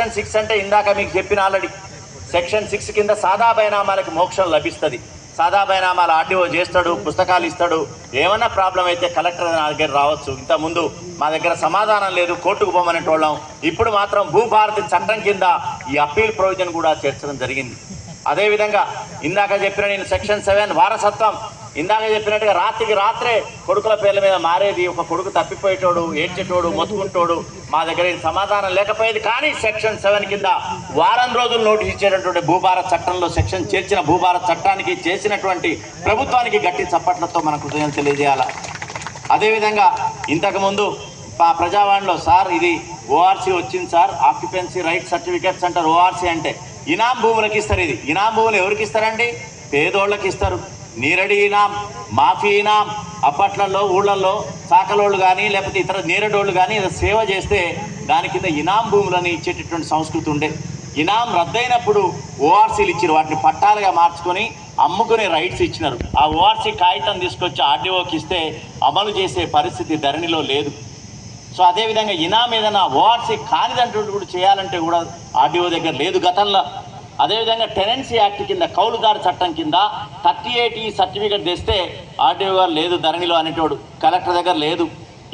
Section six అంటే ఇందాక మీకు చెప్పిన ఆల్రెడీ. సెక్షన్ సిక్స్ కింద సాదా బైనామాలకి మోక్షం లభిస్తుంది. సాదా బైనామాలు ఆర్డీఓ చేస్తాడు పుస్తకాలు ఇస్తాడు. ఏమన్నా ప్రాబ్లం అయితే కలెక్టర్ నా దగ్గర రావచ్చు. ఇంతకుముందు మా దగ్గర సమాధానం లేదు కోర్టుకు పోమనేటోళ్ళం ఇప్పుడు మాత్రం భూభారతి చట్టం కింద ఈ అప్పీల్ ప్రొవిజన్ కూడా చేర్చడం జరిగింది. అదేవిధంగా ఇందాక చెప్పిన నేను సెక్షన్ సెవెన్ వారసత్వం. ఇందాక చెప్పినట్టుగా రాత్రికి రాత్రే కొడుకుల పేర్ల మీద మారేది. ఒక కొడుకు తప్పిపోయేటోడు ఏడ్చేటోడు మొత్తుకుంటోడు మా దగ్గర సమాధానం లేకపోయేది. కానీ సెక్షన్ సెవెన్ కింద వారం రోజులు నోటీస్ ఇచ్చేటటువంటి భూభారత్ చట్టంలో సెక్షన్ చేర్చిన భూభారత్ చట్టానికి చేసినటువంటి ప్రభుత్వానికి గట్టి చప్పట్లతో మన కృతజ్ఞతలు తెలియజేయాలి. అదేవిధంగా ఇంతకుముందు పా ప్రజావాణిలో సార్ ఇది ఓఆర్సీ వచ్చింది సార్. ఆక్యుపెన్సీ రైట్ సర్టిఫికేట్స్ అంటారు ఓఆర్సీ అంటే ఇనాం భూములకి ఇస్తారు ఇది. ఇనాం భూములు ఎవరికి ఇస్తారండి? పేదోళ్ళకి ఇస్తారు. నీరడి మాఫీనాం మాఫీ అప్పట్లలో ఊళ్ళల్లో చాకలోళ్ళు కానీ లేకపోతే ఇతర నీరడోళ్ళు కానీ సేవ చేస్తే దాని కింద ఇనాం భూములని ఇచ్చేటటువంటి సంస్కృతి ఉండే. ఇనాం రద్దయినప్పుడు ఓఆర్సీలు ఇచ్చారు. వాటిని పట్టాలుగా మార్చుకొని అమ్ముకునే రైట్స్ ఇచ్చినారు. ఆ ఓఆర్సీ కాగితం తీసుకొచ్చి ఆర్డీఓకి ఇస్తే అమలు చేసే పరిస్థితి ధరణిలో లేదు. సో అదేవిధంగా ఇనాం ఏదైనా ఓఆర్సీ కానిదంటూ కూడా చేయాలంటే కూడా ఆర్డీఓ దగ్గర లేదు. గతంలో అదేవిధంగా టెనెన్సీ యాక్ట్ కింద కౌలుదారు చట్టం కింద థర్టీ ఎయిట్ ఈ సర్టిఫికేట్ తెస్తే ఆర్డీఓ గారు లేదు ధరణిలో అనేటోడు కలెక్టర్ దగ్గర లేదు.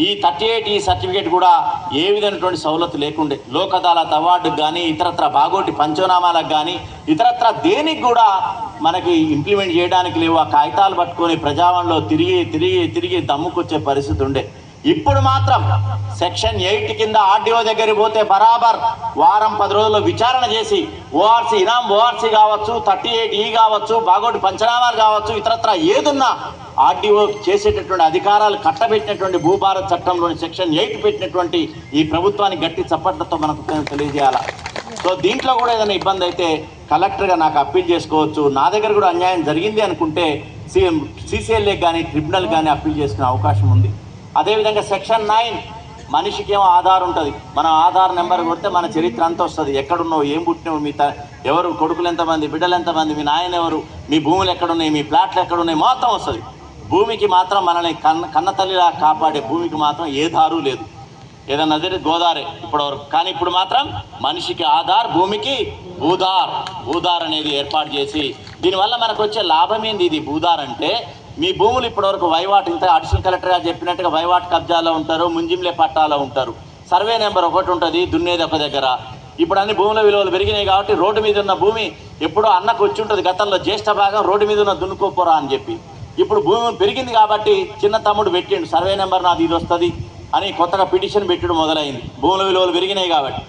ఈ థర్టీ ఎయిట్ ఈ సర్టిఫికేట్ కూడా ఏ విధమైనటువంటి సౌలత్తు లేకుండే. లోక్ అదాలత్ అవార్డుకు కానీ ఇతరత్ర బాగోటి పంచనామాలకు కానీ ఇతరత్ర దేనికి కూడా మనకి ఇంప్లిమెంట్ చేయడానికి లేవు. ఆ కాగితాలు పట్టుకొని ప్రజావాణిలో తిరిగి తిరిగి తిరిగి దమ్ముకొచ్చే పరిస్థితి ఉండే. ఇప్పుడు మాత్రం సెక్షన్ ఎయిట్ కింద ఆర్డీఓ దగ్గరికి పోతే బరాబర్ వారం పది రోజుల్లో విచారణ చేసి ఓఆర్సీ ఇనాం ఓఆర్సీ కావచ్చు థర్టీ ఎయిట్ ఈ కావచ్చు బాగోటి పంచనామాలు కావచ్చు ఇతరత్ర ఏదున్నా ఆర్డీఓ చేసేటటువంటి అధికారాలు కట్టబెట్టినటువంటి భూభారత్ చట్టంలోని సెక్షన్ ఎయిట్ పెట్టినటువంటి ఈ ప్రభుత్వానికి గట్టి చప్పట్లతో మనకు తెలియజేయాలి? సో దీంట్లో కూడా ఏదైనా ఇబ్బంది అయితే కలెక్టర్గా నాకు అప్పీల్ చేసుకోవచ్చు. నా దగ్గర కూడా అన్యాయం జరిగింది అనుకుంటే సీఎం సీసీఎల్ఏ కానీ ట్రిబ్యునల్ కానీ అప్పీల్ చేసుకునే అవకాశం ఉంది. అదేవిధంగా సెక్షన్ నైన్ మనిషికి ఏమో ఆధార్ ఉంటుంది. మన ఆధార్ నెంబర్ కొడితే మన చరిత్ర అంతా వస్తుంది. ఎక్కడున్నావు ఏం పుట్టినావు మీ త- ఎవరు కొడుకులు ఎంతమంది బిడ్డలు ఎంతమంది మీ నాయన ఎవరు మీ భూములు ఎక్కడున్నాయి మీ ప్లాట్లు ఎక్కడున్నాయి మొత్తం వస్తుంది. భూమికి మాత్రం మనల్ని కన్న కన్న తల్లిలా కాపాడే భూమికి మాత్రం ఏ దారు లేదు. ఏదన్నా అదే గోదావరి ఇప్పటివరకు. కానీ ఇప్పుడు మాత్రం మనిషికి ఆధార్ భూమికి భూదార్ భూదార్ అనేది ఏర్పాటు చేసి దీనివల్ల మనకు వచ్చే లాభం ఏంది ఇది? భూదార్ అంటే మీ భూములు ఇప్పటివరకు వైవాట్ ఇంత అడిషనల్ కలెక్టర్ గారు చెప్పినట్టుగా వైవాట్ కబ్జాలో ఉంటారు ముంజింలే పట్టాలో ఉంటారు. సర్వే నెంబర్ ఒకటి ఉంటుంది దున్నేది ఒక దగ్గర. ఇప్పుడు అన్ని భూముల విలువలు పెరిగినాయి కాబట్టి రోడ్డు మీద ఉన్న భూమి ఎప్పుడో అన్నకు వచ్చి ఉంటుంది గతంలో జ్యేష్ఠ భాగం రోడ్డు మీద ఉన్న దున్నుకోపోరా అని చెప్పి. ఇప్పుడు భూమి పెరిగింది కాబట్టి చిన్న తమ్ముడు పెట్టిండు సర్వే నెంబర్ నాది ఇది వస్తుంది అని కొత్తగా పిటిషన్ పెట్టడం మొదలైంది. భూముల విలువలు పెరిగినాయి కాబట్టి.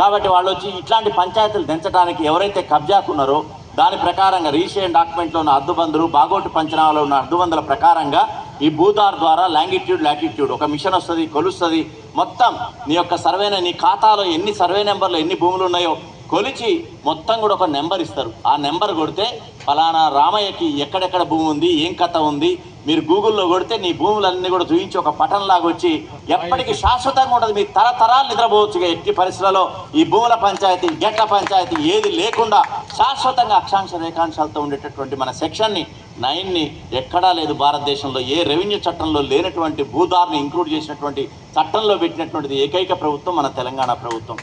కాబట్టి వాళ్ళు వచ్చి ఇట్లాంటి పంచాయతీలు దించడానికి ఎవరైతే కబ్జాకున్నారో దాని ప్రకారంగా రిజిస్ట్రేషన్ డాక్యుమెంట్లో ఉన్న అద్దుబందులు బాగోటు పంచనామాలో ఉన్న అద్దుబందుల ప్రకారంగా ఈ భూదార్ ద్వారా లాంగిట్యూడ్ లాటిట్యూడ్ ఒక మిషన్ వస్తుంది కొలుస్తుంది. మొత్తం నీ యొక్క సర్వేన నీ ఖాతాలో ఎన్ని సర్వే నెంబర్లు ఎన్ని భూములు ఉన్నాయో కొలిచి మొత్తం కూడా ఒక నెంబర్ ఇస్తారు. ఆ నెంబర్ కొడితే ఫలానా రామయ్యకి ఎక్కడెక్కడ భూమి ఉంది ఏం కథ ఉంది మీరు గూగుల్లో కొడితే నీ భూములన్నీ కూడా చూపించి ఒక పటం లాగా వచ్చి ఎప్పటికీ శాశ్వతంగా ఉంటుంది. మీ తరతరాలు నిద్రపోవచ్చు ఎట్టి పరిస్థితులలో. ఈ భూముల పంచాయతీ గెట్ల పంచాయతీ ఏది లేకుండా శాశ్వతంగా అక్షాంశ రేఖాంశాలతో ఉండేటటువంటి మన సెక్షన్ని నైన్ని ఎక్కడా లేదు భారతదేశంలో. ఏ రెవెన్యూ చట్టంలో లేనటువంటి భూదారుని ఇంక్లూడ్ చేసినటువంటి చట్టంలో పెట్టినటువంటిది ఏకైక ప్రభుత్వం మన తెలంగాణ ప్రభుత్వం.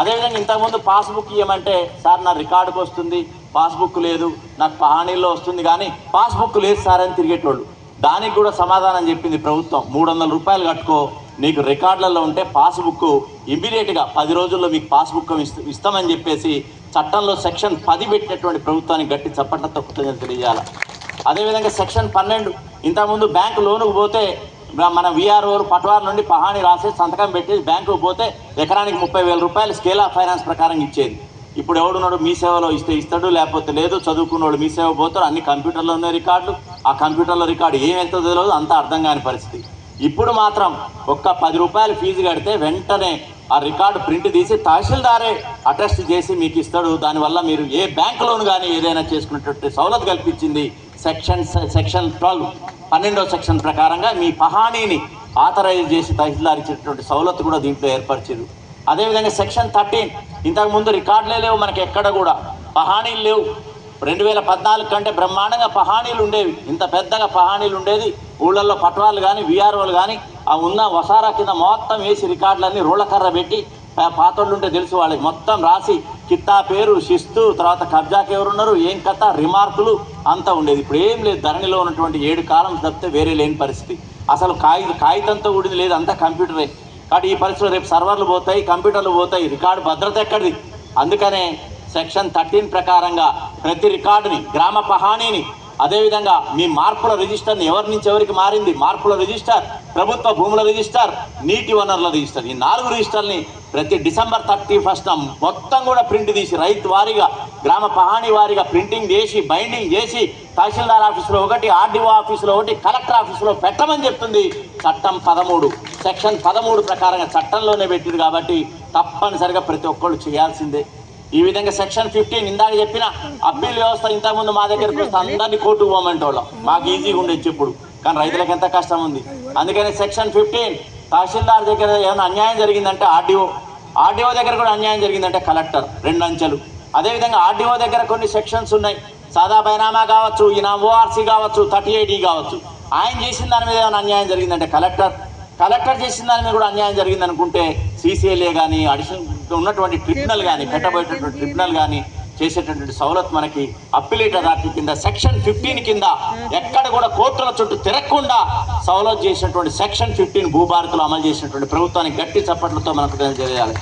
అదేవిధంగా ఇంతకుముందు పాస్బుక్ ఇవ్వమంటే సార్ నా రికార్డుకు వస్తుంది పాస్బుక్ లేదు నాకు పహానీలో వస్తుంది కానీ పాస్బుక్ లేదు సార్ అని తిరిగేటోళ్ళు. దానికి కూడా సమాధానం చెప్పింది ప్రభుత్వం. మూడు వందల రూపాయలు కట్టుకో నీకు రికార్డులలో ఉంటే పాస్బుక్ ఇమ్మీడియట్గా పది రోజుల్లో మీకు పాస్బుక్ ఇస్తామని చెప్పేసి చట్టంలో సెక్షన్ పది పెట్టినటువంటి ప్రభుత్వానికి గట్టి చప్పట్లతో కృతజ్ఞతలు తెలియజేయాలి అదేవిధంగా సెక్షన్ పన్నెండు ఇంతకుముందు బ్యాంకు లోనుకు పోతే మన విఆర్ఓ పట్వార్ నుండి పహాని రాసి సంతకం పెట్టి బ్యాంకుకు పోతే ఎకరానికి ముప్పై వేల రూపాయలు స్కేల్ ఆఫ్ ఫైనాన్స్ ప్రకారం ఇచ్చేది. ఇప్పుడు ఎవడున్నాడు? మీ సేవలో ఇస్తే ఇస్తాడు లేకపోతే లేదు. చదువుకున్నాడు మీ సేవ పోతారు అన్ని కంప్యూటర్లో ఉన్నాయి రికార్డులు. ఆ కంప్యూటర్లో రికార్డు ఏం ఎంతో తెలియదు అంత అర్థం కాని పరిస్థితి. ఇప్పుడు మాత్రం ఒక్క పది రూపాయలు ఫీజు కడితే వెంటనే ఆ రికార్డు ప్రింట్ తీసి తహసీల్దారే అటెస్ట్ చేసి మీకు ఇస్తాడు. దానివల్ల మీరు ఏ బ్యాంక్ లోన్ కానీ ఏదైనా చేసుకునేటట్టు సౌలత్ కల్పించింది సెక్షన్ సెక్షన్ ట్వెల్వ్. పన్నెండో సెక్షన్ ప్రకారంగా మీ పహానీని ఆథరైజ్ చేసి తహసీల్దార్ ఇచ్చేటటువంటి సౌలత్ కూడా దీంట్లో ఏర్పరిచారు అదేవిధంగా సెక్షన్ థర్టీన్. ఇంతకు ముందు రికార్డులే లేవు మనకి ఎక్కడ కూడా. పహానీలు లేవు. రెండు వేల పద్నాలుగు కంటే బ్రహ్మాండంగా పహానీలు ఉండేవి. ఇంత పెద్దగా పహానీలు ఉండేది. ఊళ్ళల్లో పట్టవాళ్ళు కానీ విఆర్ఓలు కానీ ఆ ఉన్న వసారా కింద మొత్తం వేసి రికార్డులన్నీ రోళ్ళకర్ర పెట్టి పా- పాతోళ్ళు ఉంటే తెలుసు వాళ్ళకి. మొత్తం రాసి కిత్తా పేరు శిస్తు తర్వాత కబ్జాకి ఎవరున్నారు ఏం కథ రిమార్కులు అంతా ఉండేది. ఇప్పుడు ఏం లేదు ధరణిలో ఉన్నటువంటి ఏడు కాలం తప్పితే వేరే లేని పరిస్థితి. అసలు కాగిత కాగితంతో కూడింది లేదు అంతా కంప్యూటరే. కాబట్టి ఈ పరిస్థితిలో రేపు సర్వర్లు పోతాయి కంప్యూటర్లు పోతాయి రికార్డు భద్రత ఎక్కడిది? అందుకనే సెక్షన్ థర్టీన్ ప్రకారంగా ప్రతి రికార్డుని గ్రామ పహాణిని అదేవిధంగా మీ మార్పుల రిజిస్టర్ని ఎవరి నుంచి ఎవరికి మారింది? మార్పుల రిజిస్టర్. ప్రభుత్వ భూముల రిజిస్టర్ నీటి వనరుల రిజిస్టర్. ఈ నాలుగు రిజిస్టర్ని ప్రతి డిసెంబర్ థర్టీ ఫస్ట్ మొత్తం కూడా ప్రింట్ తీసి రైతు వారీగా గ్రామ పహాణి వారీగా ప్రింటింగ్ చేసి బైండింగ్ చేసి తహసీల్దార్ ఆఫీసులో ఒకటి ఆర్డీఓ ఆఫీసులో ఒకటి కలెక్టర్ ఆఫీసులో పెట్టమని చెప్తుంది. చట్టం పదమూడు సెక్షన్ పదమూడు ప్రకారంగా చట్టంలోనే పెట్టింది కాబట్టి తప్పనిసరిగా ప్రతి ఒక్కళ్ళు చేయాల్సిందే. ఈ విధంగా సెక్షన్ ఫిఫ్టీన్ ఇందాక చెప్పిన అప్పీల్ వ్యవస్థ ఇంతకుముందు మా దగ్గరికి వస్తే అందరినీ కోర్టుకు పోమంటోళ్ళం. మాకు ఈజీగా ఉండేది చెప్పుడు కానీ రైతులకు ఎంత కష్టం ఉంది? అందుకని సెక్షన్ ఫిఫ్టీన్ తహసీల్దార్ దగ్గర ఏమైనా అన్యాయం జరిగిందంటే ఆర్డీఓ. ఆర్డీఓ దగ్గర కూడా అన్యాయం జరిగిందంటే కలెక్టర్ రెండు అంచెలు అదేవిధంగా ఆర్డీఓ దగ్గర కొన్ని సెక్షన్స్ ఉన్నాయి. సాదా బైనామా కావచ్చు ఈయన ఓఆర్సీ కావచ్చు థర్టీ ఎయిట్ కావచ్చు. ఆయన చేసిన దాని మీద ఏమైనా అన్యాయం జరిగిందంటే కలెక్టర్. కలెక్టర్ చేసిన దాని మీద కూడా అన్యాయం జరిగింది అనుకుంటే సీసీఎల్ఏ కానీ అడిషనల్ ఉన్నటువంటి ట్రిబ్యునల్ కానీ పెట్టబోయేటటువంటి ట్రిబ్యునల్ కానీ చేసేటటువంటి సవలత్ మనకి అప్పిలేట్ అథారిటీ కింద సెక్షన్ ఫిఫ్టీన్ కింద ఎక్కడ కూడా కోర్టుల చుట్టూ తిరగకుండా సవలత్ చేసినటువంటి సెక్షన్ ఫిఫ్టీన్ భూభారతులు అమలు చేసినటువంటి ప్రభుత్వానికి గట్టి చప్పట్లతో మనకు తెలియజేయాలి.